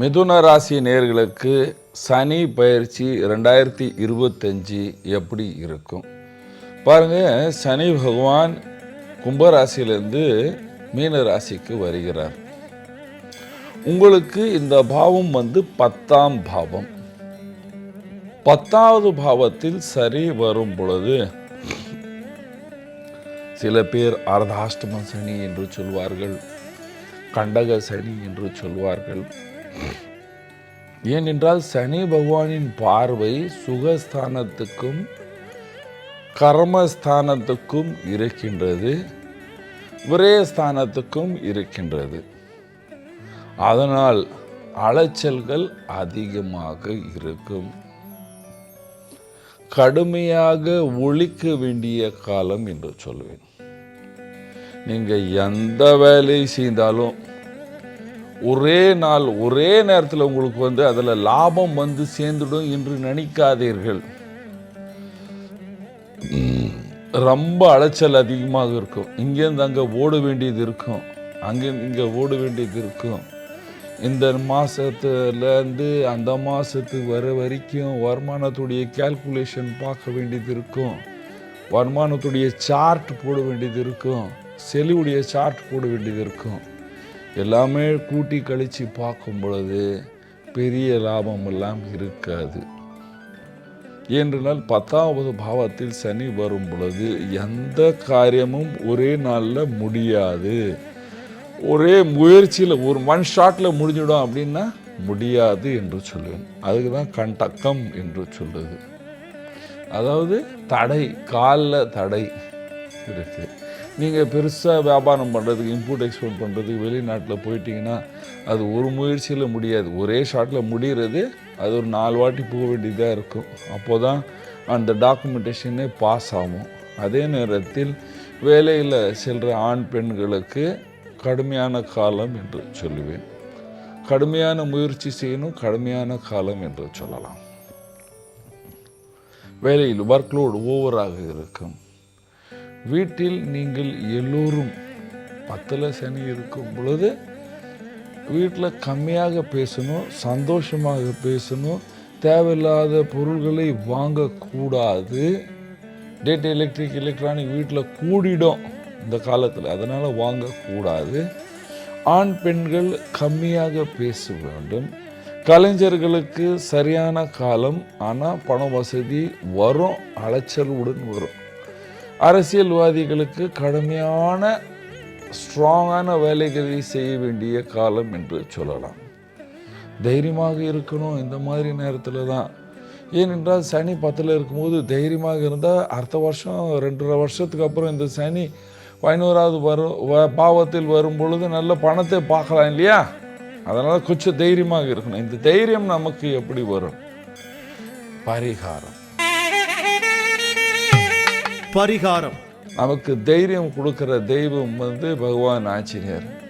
மிதுன ராசி நேர்களுக்கு சனி பயிற்சி ரெண்டாயிரத்தி இருபத்தஞ்சி எப்படி இருக்கும்? பாருங்க சனி பகவான் கும்பராசியிலேருந்து மீன ராசிக்கு வருகிறார். உங்களுக்கு இந்த பாவம் வந்து பத்தாம் பாவம். பத்தாவது பாவத்தில் சரி வரும் பொழுது சில பேர் அர்தாஷ்டம சனி என்று சொல்வார்கள் கண்டக சனி என்று சொல்வார்கள். ஏனென்றால் சனி பகவானின் பார்வை சுகஸ்தானத்துக்கும் கர்மஸ்தானத்துக்கும் இருக்கின்றது விரயஸ்தானத்துக்கும் இருக்கின்றது. அதனால் அலைச்சல்கள் அதிகமாக இருக்கும். கடுமையாக ஒழிக்க வேண்டிய காலம் என்று சொல்வேன். நீங்கள் எந்த வேலையை செய்தாலும் ஒரே நாள் ஒரே நேரத்தில் உங்களுக்கு வந்து அதில் லாபம் வந்து சேர்ந்துடும் என்று நினைக்காதீர்கள். ரொம்ப அலைச்சல் அதிகமாக இருக்கும். இங்கேருந்து அங்கே ஓட வேண்டியது இருக்கும். அங்கேருந்து இங்கே ஓட வேண்டியது இருக்கும். இந்த மாதத்துலேருந்து அந்த மாதத்துக்கு வர வரைக்கும் வருமானத்துடைய கேல்குலேஷன் பார்க்க வேண்டியது இருக்கும். வருமானத்துடைய சார்ட் போட வேண்டியது இருக்கும். செலுவுடைய சார்ட் போட வேண்டியது இருக்கும். எல்லாமே கூட்டி கழித்து பார்க்கும் பொழுது பெரிய லாபம் எல்லாம் இருக்காது. ஏனென்றால் பத்தாவது பாவத்தில் சனி வரும் பொழுது எந்த காரியமும் ஒரே நாளில் முடியாது. ஒரே முயற்சியில் ஒரு ஒன் ஷாட்டில் முடிஞ்சிடும் அப்படின்னா முடியாது என்று சொல்லுவேன். அதுக்கு தான் கண்டக்கம் என்று சொல்லுது அதாவது தடை காலில் தடை இருக்குது நீங்கள் பெருசாக வியாபாரம் பண்ணுறதுக்கு இம்போர்ட் எக்ஸ்போர்ட் பண்ணுறதுக்கு வெளிநாட்டில் போயிட்டீங்கன்னா அது ஒரு முயற்சியில் முடியாது. ஒரே ஷாட்டில் முடிகிறது அது ஒரு நாலு வாட்டி போக வேண்டியதாக இருக்கும். அப்போ தான் அந்த டாக்குமெண்டேஷனே பாஸ் ஆகும். அதே நேரத்தில் வேலையில் செல்கிற ஆண் பெண்களுக்கு கடுமையான காலம் என்று சொல்லுவேன். கடுமையான முயற்சி செய்யணும் கடுமையான காலம் என்று சொல்லலாம். வேலையில் ஒர்க்லோடு ஓவராக இருக்கும். வீட்டில் நீங்கள் எல்லோரும் பத்தில் சனி இருக்கும் பொழுது வீட்டில் கம்மியாக பேசணும் சந்தோஷமாக பேசணும் தேவையில்லாத பொருள்களை வாங்கக்கூடாது. டேட்டா எலக்ட்ரிக் எலக்ட்ரானிக் வீட்டில் கூடிடும் இந்த காலத்தில் அதனால் வாங்கக்கூடாது. ஆண் பெண்கள் கம்மியாக பேச வேண்டும். கலைஞர்களுக்கு சரியான காலம் ஆனால் பண வசதி வரும் அலைச்சலுடன் வரும். அரசியல்வாதிகளுக்கு கடுமையான ஸ்ட்ராங்கான வேலைகளை செய்ய வேண்டிய காலம் என்று சொல்லலாம். தைரியமாக இருக்கணும் இந்த மாதிரி நேரத்தில் தான். ஏனென்றால் சனி பத்தில் இருக்கும்போது தைரியமாக இருந்தால் அடுத்த வருஷம் ரெண்டரை வருஷத்துக்கு அப்புறம் இந்த சனி பதினோராவது வரும் வ- பாவத்தில் வரும் பொழுது நல்ல பணத்தை பார்க்கலாம் இல்லையா? அதனால் கொஞ்சம் தைரியமாக இருக்கணும். இந்த தைரியம் நமக்கு எப்படி வரும்? பரிகாரம். பரிகாரம். நமக்கு தைரியம் கொடுக்கிற தெய்வம் வந்து பகவான் ஆஞ்சநேயர்.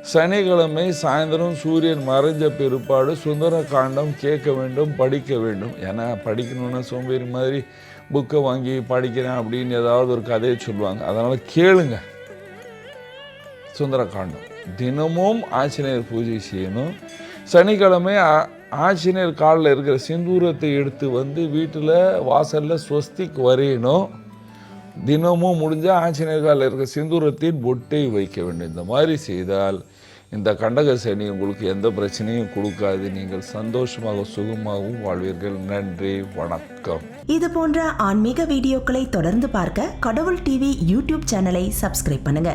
சனிக்கிழமை சாயந்தரம் சூரியன் மறைஞ்ச பிற்பாடு சுந்தர காண்டம் கேட்க வேண்டும் படிக்க வேண்டும். ஏன்னா படிக்கணும்னா சோம்பேறி மாதிரி புக்கை வாங்கி படிக்கிறேன் அப்படின்னு ஏதாவது ஒரு கதையை சொல்லுவாங்க. அதனால் கேளுங்க. சுந்தர காண்டம் தினமும் ஆஞ்சநேயர் பூஜை செய்யணும். சனிக்கிழமை ஆ- ஆஞ்சநேயர் காலில் இருக்கிற சிந்தூரத்தை எடுத்து வந்து வீட்டில் வாசலில் ஸ்வஸ்திக்கு வரையணும். தினமும் முடிஞ்சால் ஆஞ்சநேயர் இருக்க சிந்துரத்தின் பொட்டை வைக்க வேண்டும். இந்த மாதிரி செய்தால் இந்த கண்டக சனி உங்களுக்கு எந்த பிரச்சனையும் கொடுக்காது. நீங்கள் சந்தோஷமாக சுகமாகவும் வாழ்வீர்கள். நன்றி வணக்கம். இது போன்ற ஆன்மீக வீடியோக்களை தொடர்ந்து பார்க்க கடவுள் டிவி யூடியூப் சேனலை சப்ஸ்கிரைப் பண்ணுங்க.